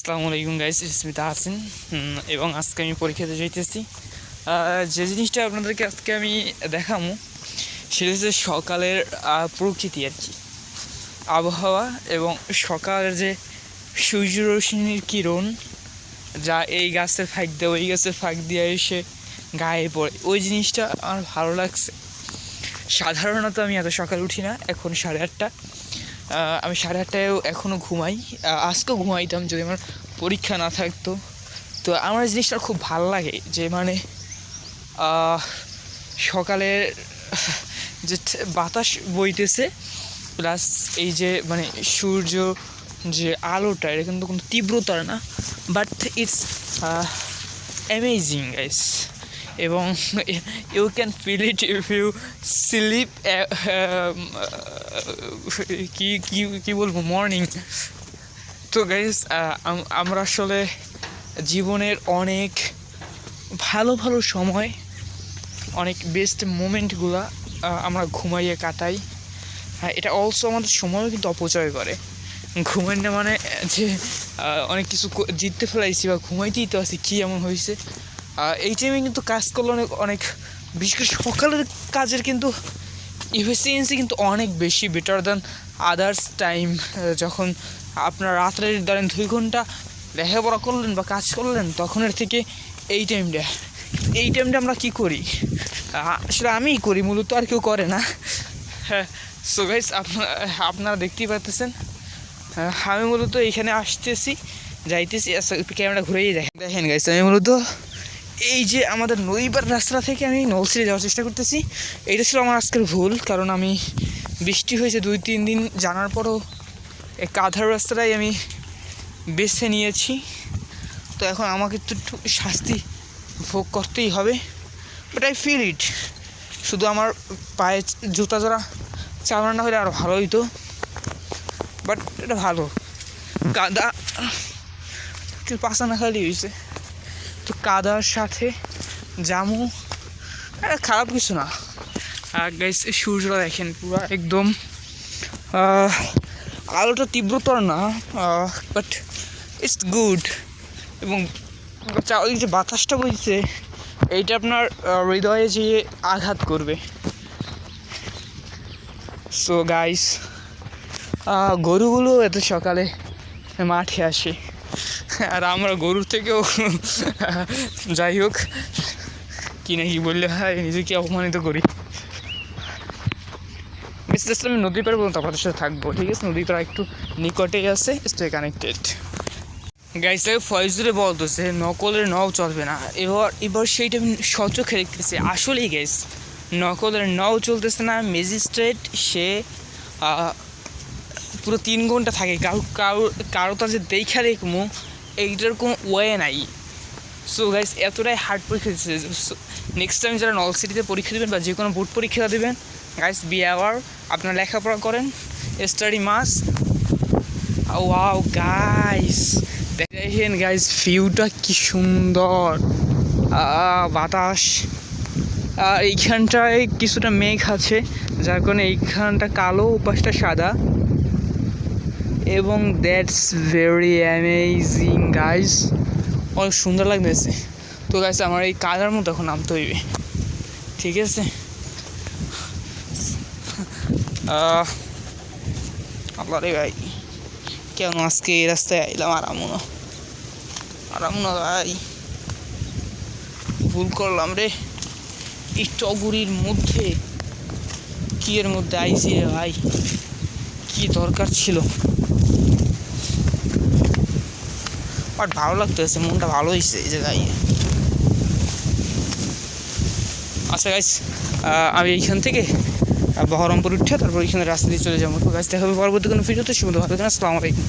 আসসালামু আলাইকুম গাইস স্মিতা হুম, এবং আজকে আমি পরীক্ষাতে যাইতেছি। যে জিনিসটা আপনাদেরকে আজকে আমি দেখামো সেটা হচ্ছে সকালের প্রকৃতি আর কি। আবহাওয়া এবং সকালের যে সূর্য রশ্মির কিরণ যা এই গাছের ফাঁক দিয়ে ওই গাছের ফাঁক দিয়ে এসে গায়ে পড়ে ওই জিনিসটা আমার ভালো লাগছে। সাধারণত আমি এত সকালে উঠি না এখন সাড়ে আটটা। আমি সাড়ে আটটায়ও এখনও ঘুমাই। আজকেও ঘুমাইতাম যদি আমার পরীক্ষা না থাকতো। তো আমার জিনিসটা খুব ভালো লাগে যে মানে আহ, সকালের যে বাতাস বইতেছে প্লাস এই যে মানে সূর্য যে আলোটা এটা কিন্তু কোনো তীব্রতা না বাট ইটস অ্যামেজিং গাইস এবং you can feel it if you sleep কি কি কি বলব মর্নিং তো গাইস আমরা আসলে জীবনের অনেক ভালো ভালো সময়, অনেক বেস্ট মোমেন্টগুলো আমরা ঘুমাইয়ে কাটাই। হ্যাঁ এটা অলসো আমাদের সময়ও কিন্তু অপচয় করে। ঘুমাই না মানে যে অনেক কিছু জিততে ফেলাইছি বা ঘুমাইতেই তো আছি, কী এমন হয়েছে এই টাইমে কিন্তু কাজ করলে অনেক অনেক বিশেষ করে সকালের কাজের কিন্তু ইফিসিয়েন্সি কিন্তু অনেক বেশি বেটার দ্যান আদার্স টাইম যখন আপনার রাত্রে ধরেন দুই ঘণ্টা লেখাপড়া করলেন বা কাজ করলেন তখনের থেকে এই টাইমটা এই টাইমটা আমরা কি করি? আসলে আমিই করি মূলত আর কেউ করে না। হ্যাঁ সো গাইস আপনারা আপনারা দেখতেই পাচ্ছেন আমি মূলত এখানে আসতেছি যাইতেছি আচ্ছা, ক্যামেরা ঘুরেই দেখেন। দেখেন গাইস আমি মূলত এই যে আমাদের নদীবার রাস্তা থেকে আমি নলসিরে যাওয়ার চেষ্টা করতেছি, এটা ছিল আমার আজকের ভুল, কারণ আমি বৃষ্টি হয়েছে দুই, তিন দিন জানার পরও এই কাঁধার রাস্তাটাই আমি বেছে নিয়েছি। তো এখন আমাকে তো একটু শাস্তি ভোগ করতেই হবে বাট আই ফিল ইট শুধু আমার পায়ে জুতা জোড়া চালানো না হলে আরও ভালো হইতো বাট এটা ভালো। কাদা পাশা না খালি হয়েছে তো কাদার সাথে জামু। খারাপ কিছু না। আর গাইস সূর্যটা দেখেন পুরো একদম আলোটা তীব্রতর না বাট ইটস গুড এবং চারিদিকে যে বাতাসটা বইছে, এইটা আপনার হৃদয়ে যে আঘাত করবে। সো গাইস গরুগুলো এত সকালে মাঠে আসে। আর আমরা গরুর থেকেও যাই হোক, কি না কি বললে হয়, নিজেকে অপমানিত করি। বিশেষ আমি নদী পার পর্যন্ত সাথে থাকব। ঠিক আছে নদী পাড়া একটু নিকটেই আছে স্টে কানেক্টেড গাইস তাকে ফয়েজুরে বলতেছে নকলের নও চলবে না। এবার এবার সেইটা আমি সচক্ষে দেখতেছি। আসলেই গাইস নকলের নও চলতেছে না। ম্যাজিস্ট্রেট সে পুরো তিন ঘণ্টা থাকে। কারও কারও কারও তার যে দেখা দেখমু এইটার কোনো ওয়ে নাই। সো গাইস এতটাই হার্ড পরীক্ষা দিচ্ছে। নেক্সট টাইম যারা নল সিটিতে পরীক্ষা দেবেন বা যে কোনো বোর্ড পরীক্ষা দেবেন গাইস বি আওয়ার আপনার লেখাপড়া করেন স্টাডি মাস ওয়াও গাইস দেখেন গাইস ভিউটা কি সুন্দর। বাতাস। আর এইখানটায় কিছুটা মেঘ আছে, যার কারণে এইখানটা কালো উপাসটা সাদা। এবং দ্যাটস ভেরি অ্যামেজিং গাইস অনেক সুন্দর লাগতেছে। তো গাইস আমার এই কাদার মতো এখন নামতে হইবে ঠিক আছে? আল্লাহ রে ভাই। কেন আজকে এই রাস্তায় আইলাম আরামও না আরামও না ভাই। ভুল করলাম রে। এই টগুরির মধ্যে কি এর মধ্যে আইসি রে ভাই? কি দরকার ছিল? বাট ভালো লাগতেছে, মনটা ভালো হয়েছে এই জায়গায় আচ্ছা গাইস আমি এইখান থেকে বহরমপুর উঠে তারপর এইখানে রাস্তা দিয়ে চলে যাব। গাছ দেখা হবে পরবর্তী কোনো ভিডিওতে। সুন্দর ভালো আসসালামু আলাইকুম।